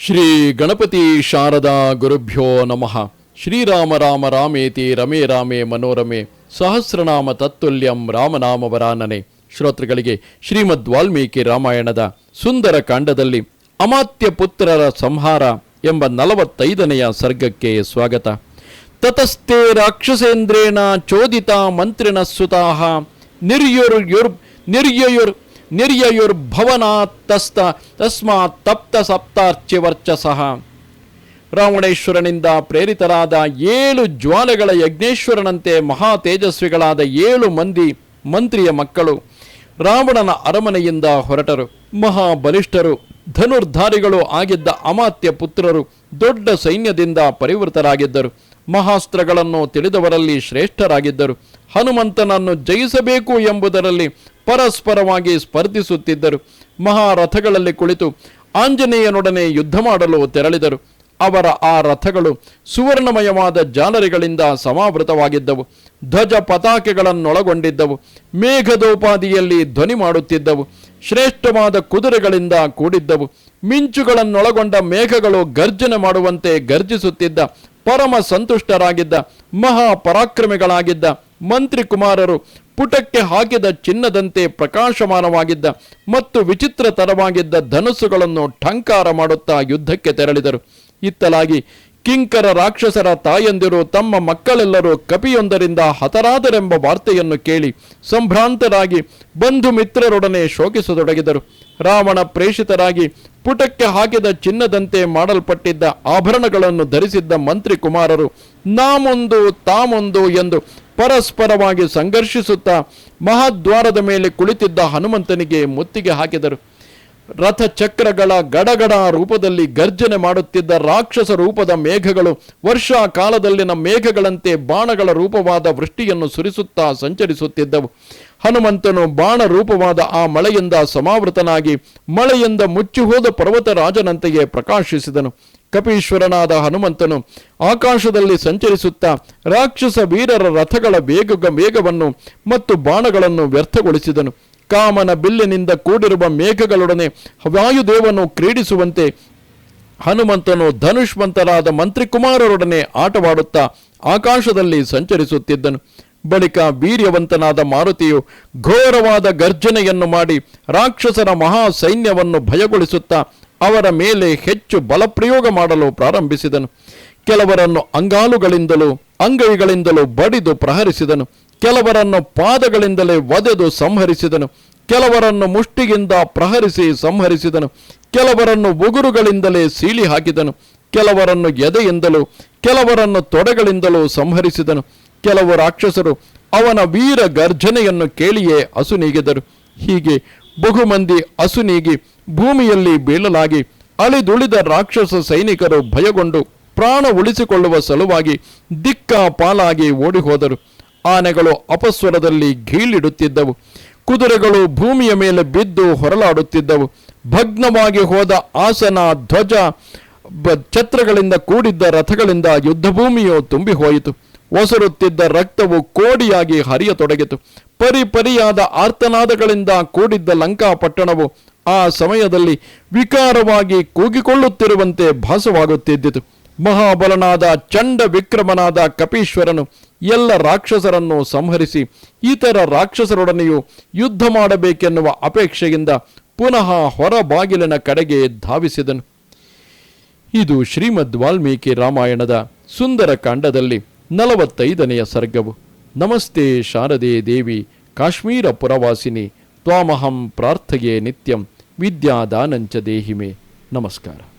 ಶ್ರೀ ಗಣಪತಿ ಶಾರದಾ ಗುರುಭ್ಯೋ ನಮಃ. ಶ್ರೀರಾಮ ರಾಮ ರಾಮೇತಿ ರಮೇ ರಾಮೇ ಮನೋರಮೆ. ಸಹಸ್ರನಾಮ ತತ್ತುಲ್ಯಂ ರಾಮನಾಮ ವರಾನನೆ ಶ್ರೋತೃಗಳಿಗೆ ಶ್ರೀಮದ್ ವಾಲ್ಮೀಕಿ ರಾಮಾಯಣದ ಸುಂದರ ಕಾಂಡದಲ್ಲಿ ಅಮಾತ್ಯ ಪುತ್ರರ ಸಂಹಾರ ಎಂಬ ನಲವತ್ತೈದನೆಯ ಸರ್ಗಕ್ಕೆ ಸ್ವಾಗತ. ತತಸ್ಥೆ ರಾಕ್ಷಸೇಂದ್ರೇಣ ಚೋದಿತ ಮಂತ್ರಿಣ ಸುತಾಹ ನಿರ್ಯುರ್ ನಿರ್ಯಯುರ್ ನಿರ್ಯಯುರ್ಭವನಾತ್ತಸ್ತ ತಸ್ಮಾತ್ ತಪ್ತ ಸಪ್ತಾರ್ಚ್ಯವರ್ಚಸಃ ರಾವಣೇಶ್ವರನಿಂದ ಪ್ರೇರಿತರಾದ ಏಳು ಜ್ವಾಲೆಗಳ ಯಜ್ಞೇಶ್ವರನಂತೆ ಮಹಾ ತೇಜಸ್ವಿಗಳಾದ ಏಳು ಮಂದಿ ಮಂತ್ರಿಯ ಮಕ್ಕಳು ರಾವಣನ ಅರಮನೆಯಿಂದ ಹೊರಟರು, ಮಹಾಬಲಿಷ್ಠರು, ಧನುರ್ಧಾರಿಗಳು ಆಗಿದ್ದ ಅಮಾತ್ಯ ಪುತ್ರರು, ದೊಡ್ಡ ಸೈನ್ಯದಿಂದ ಪರಿವೃತರಾಗಿದ್ದರು, ಮಹಾಸ್ತ್ರಗಳನ್ನು ತಿಳಿದವರಲ್ಲಿ ಶ್ರೇಷ್ಠರಾಗಿದ್ದರು, ಹನುಮಂತನನ್ನು ಜಯಿಸಬೇಕು ಎಂಬುದರಲ್ಲಿ ಪರಸ್ಪರವಾಗಿ ಸ್ಪರ್ಧಿಸುತ್ತಿದ್ದರು. ಮಹಾರಥಗಳಲ್ಲಿ ಕುಳಿತು ಆಂಜನೇಯನೊಡನೆ ಯುದ್ಧ ಮಾಡಲು ತೆರಳಿದರು. ಅವರ ಆ ರಥಗಳು ಸುವರ್ಣಮಯವಾದ ಜಾಲರಿಗಳಿಂದ ಸಮಾವೃತವಾಗಿದ್ದವು. ಧ್ವಜ ಪತಾಕೆಗಳನ್ನೊಳಗೊಂಡಿದ್ದವು. ಮೇಘದೋಪಾದಿಯಲ್ಲಿ ಧ್ವನಿ ಮಾಡುತ್ತಿದ್ದವು. ಶ್ರೇಷ್ಠವಾದ ಕುದುರೆಗಳಿಂದ ಕೂಡಿದ್ದವು. ಮಿಂಚುಗಳನ್ನೊಳಗೊಂಡ ಮೇಘಗಳು ಗರ್ಜನೆ ಮಾಡುವಂತೆ ಗರ್ಜಿಸುತ್ತಿದ್ದ, ಪರಮ ಸಂತುಷ್ಟರಾಗಿದ್ದ, ಮಹಾಪರಾಕ್ರಮಿಗಳಾಗಿದ್ದ ಮಂತ್ರಿ ಕುಮಾರರು ಪುಟಕ್ಕೆ ಹಾಕಿದ ಚಿನ್ನದಂತೆ ಪ್ರಕಾಶಮಾನವಾಗಿದ್ದ ಮತ್ತು ವಿಚಿತ್ರ ತರವಾಗಿದ್ದ ಧನಸ್ಸುಗಳನ್ನು ಠಂಕಾರ ಮಾಡುತ್ತಾ ಯುದ್ಧಕ್ಕೆ ತೆರಳಿದರು. ಇತ್ತಲಾಗಿ ಕಿಂಕರ ರಾಕ್ಷಸರ ತಾಯಂದಿರು ತಮ್ಮ ಮಕ್ಕಳೆಲ್ಲರೂ ಕಪಿಯೊಂದರಿಂದ ಹತರಾದರೆಂಬ ವಾರ್ತೆಯನ್ನು ಕೇಳಿ ಸಂಭ್ರಾಂತರಾಗಿ ಬಂಧು ಮಿತ್ರರೊಡನೆ ಶೋಕಿಸತೊಡಗಿದರು. ರಾವಣ ಪ್ರೇಷಿತರಾಗಿ ಪುಟಕ್ಕೆ ಹಾಕಿದ ಚಿನ್ನದಂತೆ ಮಾಡಲ್ಪಟ್ಟಿದ್ದ ಆಭರಣಗಳನ್ನು ಧರಿಸಿದ್ದ ಮಂತ್ರಿ ಕುಮಾರರು ನಾಮೊಂದು, ತಾಮೊಂದು ಎಂದು ಪರಸ್ಪರವಾಗಿ ಸಂಘರ್ಷಿಸುತ್ತಾ ಮಹಾದ್ವಾರದ ಮೇಲೆ ಕುಳಿತಿದ್ದ ಹನುಮಂತನಿಗೆ ಮುತ್ತಿಗೆ ಹಾಕಿದರು. ರಥಚಕ್ರಗಳ ಗಡಗಡ ರೂಪದಲ್ಲಿ ಗರ್ಜನೆ ಮಾಡುತ್ತಿದ್ದ ರಾಕ್ಷಸ ರೂಪದ ಮೇಘಗಳು ವರ್ಷಾ ಕಾಲದಲ್ಲಿನ ಮೇಘಗಳಂತೆ ಬಾಣಗಳ ರೂಪವಾದ ವೃಷ್ಟಿಯನ್ನು ಸುರಿಸುತ್ತಾ ಸಂಚರಿಸುತ್ತಿದ್ದವು. ಹನುಮಂತನು ಬಾಣ ರೂಪವಾದ ಆ ಮಳೆಯಿಂದ ಸಮಾವೃತನಾಗಿ ಮಳೆಯಿಂದ ಮುಚ್ಚಿಹೋದ ಪರ್ವತ ರಾಜನಂತೆಯೇ ಪ್ರಕಾಶಿಸಿದನು. ಕಪೀಶ್ವರನಾದ ಹನುಮಂತನು ಆಕಾಶದಲ್ಲಿ ಸಂಚರಿಸುತ್ತಾ ರಾಕ್ಷಸ ವೀರರ ರಥಗಳ ವೇಗ ವೇಗವನ್ನು ಮತ್ತು ಬಾಣಗಳನ್ನು ವ್ಯರ್ಥಗೊಳಿಸಿದನು. ಕಾಮನ ಬಿಲ್ಲಿನಿಂದ ಕೂಡಿರುವ ಮೇಘಗಳೊಡನೆ ವಾಯುದೇವನು ಕ್ರೀಡಿಸುವಂತೆ ಹನುಮಂತನು ಧನುಷ್ಮಂತರಾದ ಮಂತ್ರಿಕುಮಾರರೊಡನೆ ಆಟವಾಡುತ್ತಾ ಆಕಾಶದಲ್ಲಿ ಸಂಚರಿಸುತ್ತಿದ್ದನು. ಬಳಿಕ ವೀರ್ಯವಂತನಾದ ಮಾರುತಿಯು ಘೋರವಾದ ಗರ್ಜನೆಯನ್ನು ಮಾಡಿ ರಾಕ್ಷಸರ ಮಹಾ ಸೈನ್ಯವನ್ನು ಭಯಗೊಳಿಸುತ್ತಾ ಅವರ ಮೇಲೆ ಹೆಚ್ಚು ಬಲಪ್ರಯೋಗ ಮಾಡಲು ಪ್ರಾರಂಭಿಸಿದನು. ಕೆಲವರನ್ನು ಅಂಗಾಲುಗಳಿಂದಲೂ ಅಂಗೈಗಳಿಂದಲೂ ಬಡಿದು ಪ್ರಹರಿಸಿದನು. ಕೆಲವರನ್ನು ಪಾದಗಳಿಂದಲೇ ಒದೆದು ಸಂಹರಿಸಿದನು. ಕೆಲವರನ್ನು ಮುಷ್ಟಿಗಿಂದ ಪ್ರಹರಿಸಿ ಸಂಹರಿಸಿದನು. ಕೆಲವರನ್ನು ಉಗುರುಗಳಿಂದಲೇ ಸೀಳಿ ಹಾಕಿದನು. ಕೆಲವರನ್ನು ಎದೆಯಿಂದಲೂ, ಕೆಲವರನ್ನು ತೊಡೆಗಳಿಂದಲೂ ಸಂಹರಿಸಿದನು. ಕೆಲವು ರಾಕ್ಷಸರು ಅವನ ವೀರ ಗರ್ಜನೆಯನ್ನು ಕೇಳಿಯೇ ಅಸುನೀಗಿದರು ಹೀಗೆ ಬಹುಮಂದಿ ಅಸುನೀಗಿ ಭೂಮಿಯಲ್ಲಿ ಬೀಳಲಾಗಿ ಅಳಿದುಳಿದ ರಾಕ್ಷಸ ಸೈನಿಕರು ಭಯಗೊಂಡು ಪ್ರಾಣ ಉಳಿಸಿಕೊಳ್ಳುವ ಸಲುವಾಗಿ ದಿಕ್ಕ ಪಾಲಾಗಿ ಓಡಿಹೋದರು. ಆನೆಗಳು ಅಪಸ್ವರದಲ್ಲಿ ಘೀಲಿಡುತ್ತಿದ್ದವು ಕುದುರೆಗಳು ಭೂಮಿಯ ಮೇಲೆ ಬಿದ್ದು ಹೊರಲಾಡುತ್ತಿದ್ದವು. ಭಗ್ನವಾಗಿ ಹೋದ ಆಸನ ಧ್ವಜ ಛತ್ರಗಳಿಂದ ಕೂಡಿದ್ದ ರಥಗಳಿಂದ ಯುದ್ಧಭೂಮಿಯು ತುಂಬಿ ಹೋಯಿತು ಒಸರುತ್ತಿದ್ದ ರಕ್ತವು ಕೋಡಿಯಾಗಿ ಹರಿಯತೊಡಗಿತು. ಪರಿಪರಿಯಾದ ಆರ್ತನಾದಗಳಿಂದ ಕೂಡಿದ್ದ ಲಂಕಾ ಪಟ್ಟಣವು ಆ ಸಮಯದಲ್ಲಿ ವಿಕಾರವಾಗಿ ಕೂಗಿಕೊಳ್ಳುತ್ತಿರುವಂತೆ ಭಾಸವಾಗುತ್ತಿದ್ದಿತು. ಮಹಾಬಲನಾದ, ಚಂಡ ವಿಕ್ರಮನಾದ ಕಪೀಶ್ವರನು ಎಲ್ಲ ರಾಕ್ಷಸರನ್ನು ಸಂಹರಿಸಿ ಇತರ ರಾಕ್ಷಸರೊಡನೆಯೂ ಯುದ್ಧ ಮಾಡಬೇಕೆನ್ನುವ ಅಪೇಕ್ಷೆಯಿಂದ ಪುನಃ ಹೊರ ಬಾಗಿಲಿನ ಕಡೆಗೆ ಧಾವಿಸಿದನು. ಇದು ಶ್ರೀಮದ್ ವಾಲ್ಮೀಕಿ ರಾಮಾಯಣದ ಸುಂದರ ಕಾಂಡದಲ್ಲಿ ನಲವತ್ತೈದನೆಯ ಸರ್ಗವು. ನಮಸ್ತೆ ಶಾರದೆ ದೇವಿ ಕಾಶ್ಮೀರ ಪುರವಾಸಿನಿ ತ್ವಾಮಹಂ ಪ್ರಾರ್ಥಯೇ ನಿತ್ಯಂ, ವಿದ್ಯಾದಾನಂಚ ದೇಹಿಮೆ. ನಮಸ್ಕಾರ.